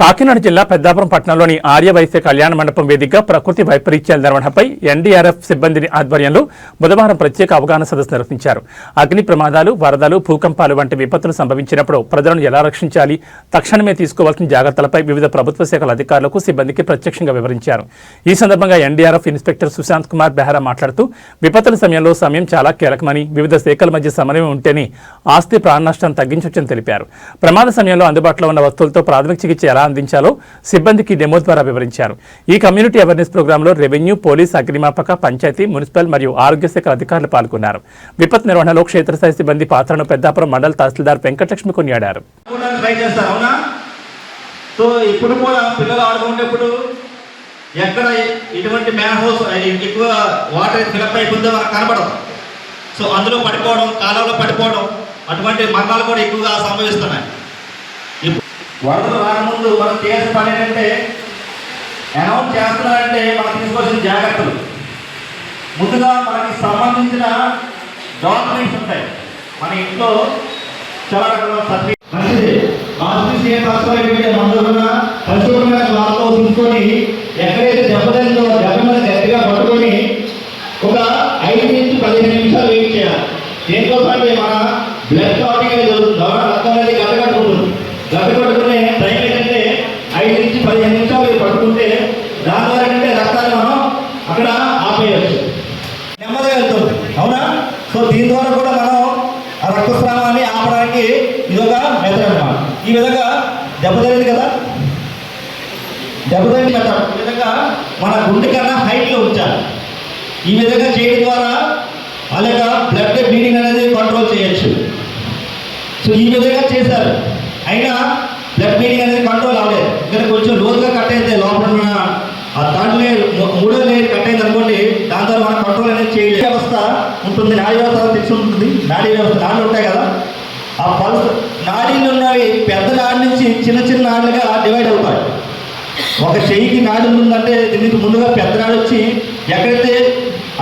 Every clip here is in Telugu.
కాకినాడ జిల్లా పెద్దాపురం పట్టణంలోని ఆర్యవైశ్య కళ్యాణ మండపం వేదికగా ప్రకృతి వైపరీత్యాల నిర్వహణపై ఎన్డీఆర్ఎఫ్ సిబ్బందిని ఆధ్వర్యంలో బుధవారం ప్రత్యేక అవగాహన సదస్సు నిర్వహించారు. అగ్ని ప్రమాదాలు వరదలు భూకంపాలు వంటి విపత్తులు సంభవించినప్పుడు ప్రజలను ఎలా రక్షించాలి తక్షణమే తీసుకోవాల్సిన జాగ్రత్తలపై వివిధ ప్రభుత్వ శాఖల అధికారులకు సిబ్బందికి ప్రత్యక్షంగా వివరించారు. ఈ సందర్భంగా ఎన్డీఆర్ఎఫ్ ఇన్స్పెక్టర్ సుశాంత్ కుమార్ బెహ్రా మాట్లాడుతూ విపత్తుల సమయంలో సమయం చాలా కీలకమని వివిధ శాఖల మధ్య సమన్వయం ఉంటేనే ఆస్తి ప్రాణ నష్టం తగ్గించవచ్చని తెలిపారు. ప్రమాద సమయంలో అందుబాటులో ఉన్న వస్తువులతో ప్రాథమిక చికిత్స ఎలా అందించాలో సిబ్బందికి డెమో ద్వారా వివరించారు. ఈ కమ్యూనిటీ అవేర్నెస్ ప్రోగ్రాంలో రెవెన్యూ పోలీస్ అగ్నిమాపక పంచాయతీ మున్సిపల్ మరియు ఆరోగ్య శాఖ అధికారులు పాల్గొన్నారు. విపత్తు నిర్వహణలో క్షేత్రస్థాయి సిబ్బంది పాత్రను పెద్దాపురం మండల తహసీల్దార్ వెంకటలక్ష్మి కొనియాడారు. సో ఇప్పుడు కూడా పిల్లలు ఆడుకునేటప్పుడు ఎక్కడ ఇటువంటి మ్యాన్ హౌస్ ఎక్కువ వాటర్ ఫిలప్ అయిపోతుందో మనకు కనబడదు సో అందులో పడిపోవడం కాలంలో పడిపోవడం అటువంటి మరణాలు కూడా ఎక్కువగా సంభవిస్తున్నాయి. వరదలు రాకముందు మనం చేసిన పని ఏంటంటే అనౌన్స్ చేస్తున్నారంటే మనం తీసుకోవాల్సిన జాగ్రత్తలు. ముందుగా మనకి సంబంధించిన డాక్యుమెంట్స్ ఉంటాయి. మన ఇంట్లో చాలా రకాల సర్టిఫికేట్ మంచిది. ఆఫీస్ ఏ రాసుకోవాలి? మందులున్న పరిశుభ్రమైన క్లాత్తో తీసుకొని ఎక్కడైతే దెబ్బతిందో దెబ్బ మీద గట్టిగా పట్టుకొని ఒక ఐదు నుంచి పదిహేను నిమిషాలు వెయిట్ చేయాలి దేనికోసం అంటే మన బ్లడ్ క్లాటింగ్ అనేది జరుగుతుంది అవునా? రక్తం అనేది గడ్డగట్టుకుంటుంది గడ్డగట్టుకునే టైం ఏంటంటే ఐదు నుంచి పదిహేను నిమిషాలు ఇది పట్టుకుంటే దాని ద్వారా ఏంటంటే రక్తాన్ని మనం అక్కడ ఆపేయచ్చు. నెమ్మదిగా వెళ్తుంది అవునా? సో దీని ద్వారా కూడా మనం ఆ రక్తస్రావాన్ని ఆపడానికి ఇది ఒక మెథడ్ అనమాట ఈ విధంగా దెబ్బతలింది కదా? దెబ్బతలింది మెథడ్ ఈ విధంగా మన గుండె కన్నా హైట్లో ఉంచాలి. ఈ విధంగా చేయడం ద్వారా అలాగ బ్లడ్ బ్లీడింగ్ అనేది కంట్రోల్ చేయొచ్చు. సో ఈ విధంగా చేశారు. అయినా బ్లడ్ బ్లీడింగ్ అనేది కంట్రోల్ అవ్వలేదు ఇక్కడ కొంచెం లోతుగా కట్ అయితే లోపల ఉన్న ఆ థర్డ్ లేయర్ మూడో లేయర్ కట్ అయింది అనుకోండి దాని ద్వారా మనం కంట్రోల్ అనేది చేయలేదు వ్యవస్థ ఉంటుంది నాడీ వ్యవస్థ తెలిసి ఉంటుంది. నాడీ వ్యవస్థ నాడులు ఉంటాయి కదా. ఆ పల్స్ నాడీలు ఉన్నవి పెద్ద నాడి నుంచి చిన్న చిన్న నాడులుగా డివైడ్ అవుతాయి. ఒక చెయ్యికి నాడు ఉందంటే దీనికి ముందుగా పెద్ద నాడు వచ్చి ఎక్కడైతే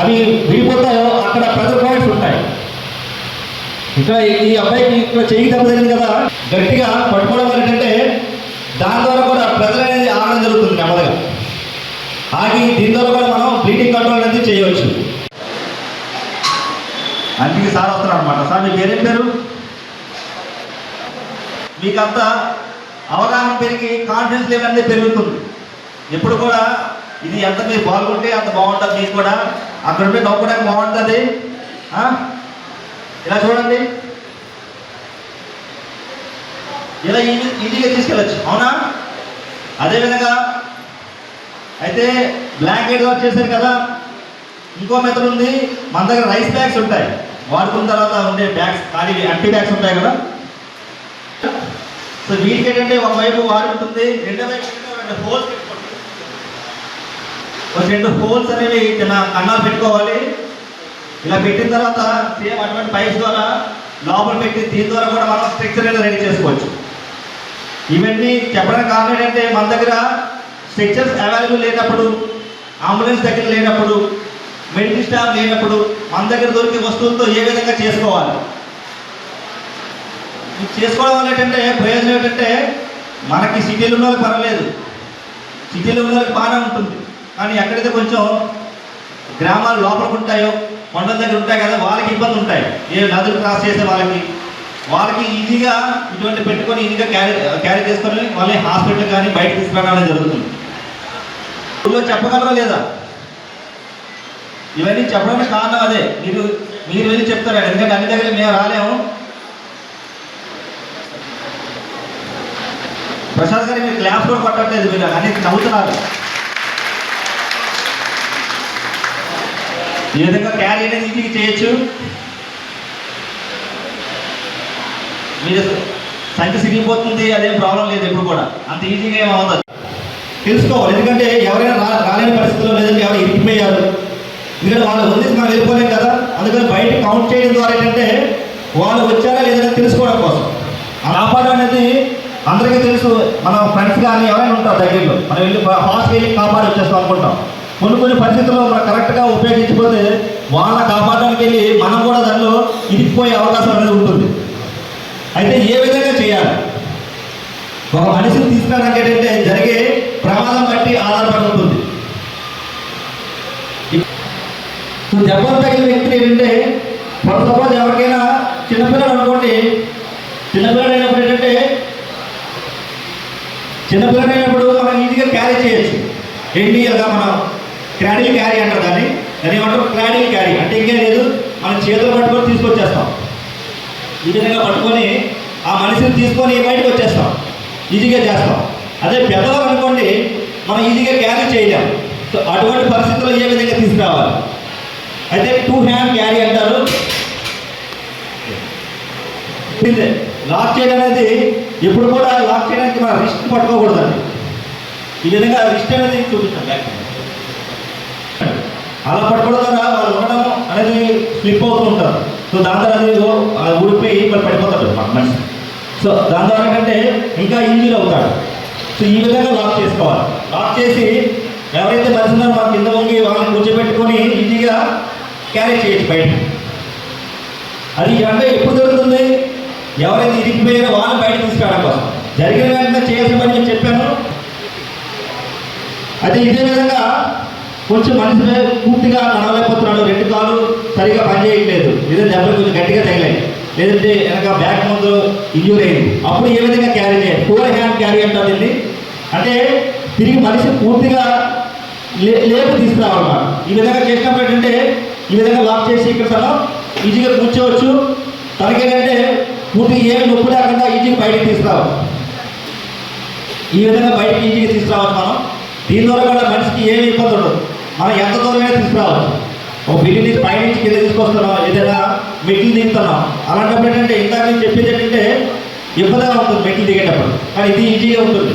అవి విడిపోతాయో అక్కడ ప్రెజర్ పాయింట్స్ ఉంటాయి. ఇక్కడ ఈ అబ్బాయికి ఇక్కడ చెయ్యి దెబ్బతింది కదా గట్టిగా పట్టుకోవడం ఏంటంటే దాని ద్వారా కూడా ప్రెజర్ అనేది ఆగడం జరుగుతుంది నెమ్మదిగా ఆగి దీని ద్వారా కూడా మనం బ్లీడింగ్ కంట్రోల్ అనేది చేయవచ్చు. అందుకే సార్ వస్తున్నారు అనమాట సార్ మీ పేరేం పేరు? మీకు అంత అవగాహన పెరిగి కాన్ఫిడెన్స్ లెవెల్ అనేది పెరుగుతుంది. ఎప్పుడు కూడా ఇది ఎంత మీరు బాగుంటే అంత బాగుంటుంది. మీకు కూడా అక్కడ ఉంటే నవ్వుకోవడానికి బాగుంటుంది. ఇలా చూడండి. ఇలా ఈజీ ఈజీగా తీసుకెళ్ళచ్చు. అవునా? అదేవిధంగా అయితే బ్లాంకెట్ చేశారు కదా. ఇంకో మెథడ్ ఉంది. మన దగ్గర రైస్ బ్యాగ్స్ ఉంటాయి. వాడుకున్న తర్వాత ఉండే బ్యాగ్స్ ఖాళీ అంటీ బ్యాగ్స్ ఉంటాయి కదా. సో వీటికి ఏంటంటే ఒకవైపు వాడు ఉంటుంది రెండో వైపు రెండు హోల్స్ పెట్టుకోండి. ఒక రెండు హోల్స్ అనేవి చిన్న కన్నాలు పెట్టుకోవాలి. ఇలా పెట్టిన తర్వాత సేమ్ అటువంటి పైప్స్ ద్వారా లోపల పెట్టి దీని ద్వారా కూడా మనం స్ట్రక్చర్ అనేది రెడీ చేసుకోవచ్చు. ఇవన్నీ చెప్పడానికి కారణం ఏంటంటే మన దగ్గర స్ట్రక్చర్స్ అవైలబుల్ లేనప్పుడు అంబులెన్స్ దగ్గర లేనప్పుడు మెడికల్ స్టాఫ్ లేనప్పుడు మన దగ్గర దొరికే వస్తువులతో ఏ విధంగా చేసుకోవాలి? ఇది చేసుకోవడం వల్ల ఏంటంటే ప్రయోజనం ఏంటంటే మనకి సిటీలో ఉన్న వాళ్ళకి పర్వాలేదు. సిటీలో ఉన్న వాళ్ళకి బాగానే ఉంటుంది. కానీ ఎక్కడైతే కొంచెం గ్రామాలు లోపలికి ఉంటాయో కొండల దగ్గర ఉంటాయి కదా వాళ్ళకి ఇబ్బంది ఉంటాయి. ఏ నదులు క్రాస్ చేసే వాళ్ళకి. వాళ్ళకి ఈజీగా ఇటువంటి పెట్టుకొని ఈజీగా క్యారీ క్యారీ చేసుకొని వాళ్ళని హాస్పిటల్ కానీ బయట తీసుకురావడం జరుగుతుంది. స్కూల్లో చెప్పగలరా లేదా? ఇవన్నీ చెప్పడానికి కారణం అదే. మీరు మీరు వెళ్ళి చెప్తారు ఎందుకంటే అన్ని దగ్గర మేము రాలేము. ప్రసాద్ గారు మీరు క్లాస్ కూడా కొట్టట్లేదు. మీరు అన్ని నవ్వుతున్నారు. ఈ విధంగా క్యారీ అనేది ఈజీగా చేయొచ్చు. మీరు సంఖ్య సిరిగిపోతుంది అదేం ప్రాబ్లం లేదు. ఇప్పుడు కూడా అంత ఈజీగా ఏమవుతుంది తెలుసుకోవాలి. ఎందుకంటే ఎవరైనా రా రాలేని పరిస్థితుల్లో లేదంటే ఎవరు ఇరిగిపోయారు ఎందుకంటే వాళ్ళు వదిలేసి మనం వెళ్ళిపోలేం కదా. అందుకని బయట కౌంట్ చేయడం ద్వారా ఏంటంటే వాళ్ళు వచ్చారా లేదని తెలుసుకోవడం కోసం. ఆ కాపాడడం అనేది అందరికీ తెలుసు. మన ఫ్రెండ్స్ కానీ ఎవరైనా ఉంటారు దగ్గరలో. మనం వెళ్ళి ఫాస్ట్ వెళ్ళి కాపాడి వచ్చేస్తాం అనుకుంటాం. కొన్ని కొన్ని పరిస్థితుల్లో మనం కరెక్ట్గా ఉపయోగించకపోతే వాళ్ళని కాపాడడానికి వెళ్ళి మనం కూడా దానిలో ఇరికిపోయే అవకాశం అనేది ఉంటుంది. అయితే ఏ విధంగా చేయాలి? ఒక మనిషిని తీసుకురావడానికి ఏంటంటే కలిగిన వ్యక్తులు ఏంటంటే ఫర్ సపోజ్ ఎవరికైనా చిన్నపిల్లలు అనుకోండి. చిన్నపిల్లలు అయినప్పుడు ఏంటంటే చిన్నపిల్లలు అయినప్పుడు మనం ఈజీగా క్యారీ చేయొచ్చు. ఏంటి కదా మనం క్రాడీలు క్యారీ అంటారు దాన్ని. దాన్ని ఏమంటారు? క్రాడీలు క్యారీ అంటే ఇంకేం లేదు మనం చేతులు పట్టుకొని తీసుకొచ్చేస్తాం. ఈ విధంగా పట్టుకొని ఆ మనిషిని తీసుకొని బయటకు వచ్చేస్తాం. ఈజీగా చేస్తాం. అదే పెద్దవారు అనుకోండి మనం ఈజీగా క్యారీ చేయలేం. సో అటువంటి పరిస్థితుల్లో ఏ విధంగా తీసుకురావాలి? అయితే టూ హ్యాండ్ క్యారీ అంటారు. లాక్ చేయడం అనేది ఎప్పుడు కూడా లాక్ చేయడానికి మన రిస్ట్ పట్టుకోకూడదండి. ఈ విధంగా రిస్ట్ అనేది చూపిస్తాం అలా పట్టుకోవడం ద్వారా వాళ్ళు ఉండడం అనేది స్లిప్ అవుతూ ఉంటారు. సో దాని ద్వారా అది ఆ ఊడిపోయి మరి పడిపోతాడు మనిషి. సో దాని ద్వారా ఏంటంటే ఇంకా ఇంజూర్ అవుతాడు. సో ఈ విధంగా లాక్ చేసుకోవాలి. లాక్ చేసి ఎవరైతే మనిషి ఉన్నారో మన కింద వంగి వాళ్ళని కూర్చోబెట్టుకొని ఈజీగా క్యారీ చేయొచ్చు బయట అది అంటే ఎప్పుడు జరుగుతుంది? ఎవరైతే ఇరిగిపోయారో వాళ్ళని బయట తీసుకురావడం కోసం. జరిగిన వెంటనే చేయాల్సిన పని నేను చెప్పాను. అయితే ఇదే విధంగా కొంచెం మనిషి పూర్తిగా నడవలేకపోతున్నాడు. రెండు కాలు సరిగా పనిచేయట్లేదు. లేదా దెబ్బలు కొంచెం గట్టిగా తగిలాయి. లేదంటే వెనక బ్యాక్ ముందు ఇంజూర్ అయింది. అప్పుడు ఏ విధంగా క్యారీ చేయాలి? ఫోర్ హ్యాండ్ క్యారీ అంటారు దీన్ని. అంటే తిరిగి మనిషి పూర్తిగా లే లేపు తీసుకురావాలన్నమాట. ఈ విధంగా చేసినప్పుడు ఈ విధంగా లాక్ చేసి ఇక్కడ తను ఈజీగా కూర్చోవచ్చు. తనకేంటంటే పూర్తిగా ఏమి నొప్పి లేకుండా ఈజీగా బయటికి తీసుకురావచ్చు ఈ విధంగా బయటికి ఈజీగా తీసుకురావచ్చు మనం. దీని ద్వారా కూడా మనిషికి ఏమి ఇబ్బంది ఉండదు. మనం ఎంత దూరమైనా తీసుకురావచ్చు. ఒక బిల్లు తీసి పై నుంచి కింద తీసుకొస్తున్నాం ఏదైనా మెట్లు దిగుతున్నాం. అలాంటప్పుడు ఏంటంటే ఇందాక నేను చెప్పేది ఏంటంటే ఇబ్బందిగా ఉంటుంది మెట్లు దిగేటప్పుడు. కానీ ఇది ఈజీగా ఉంటుంది.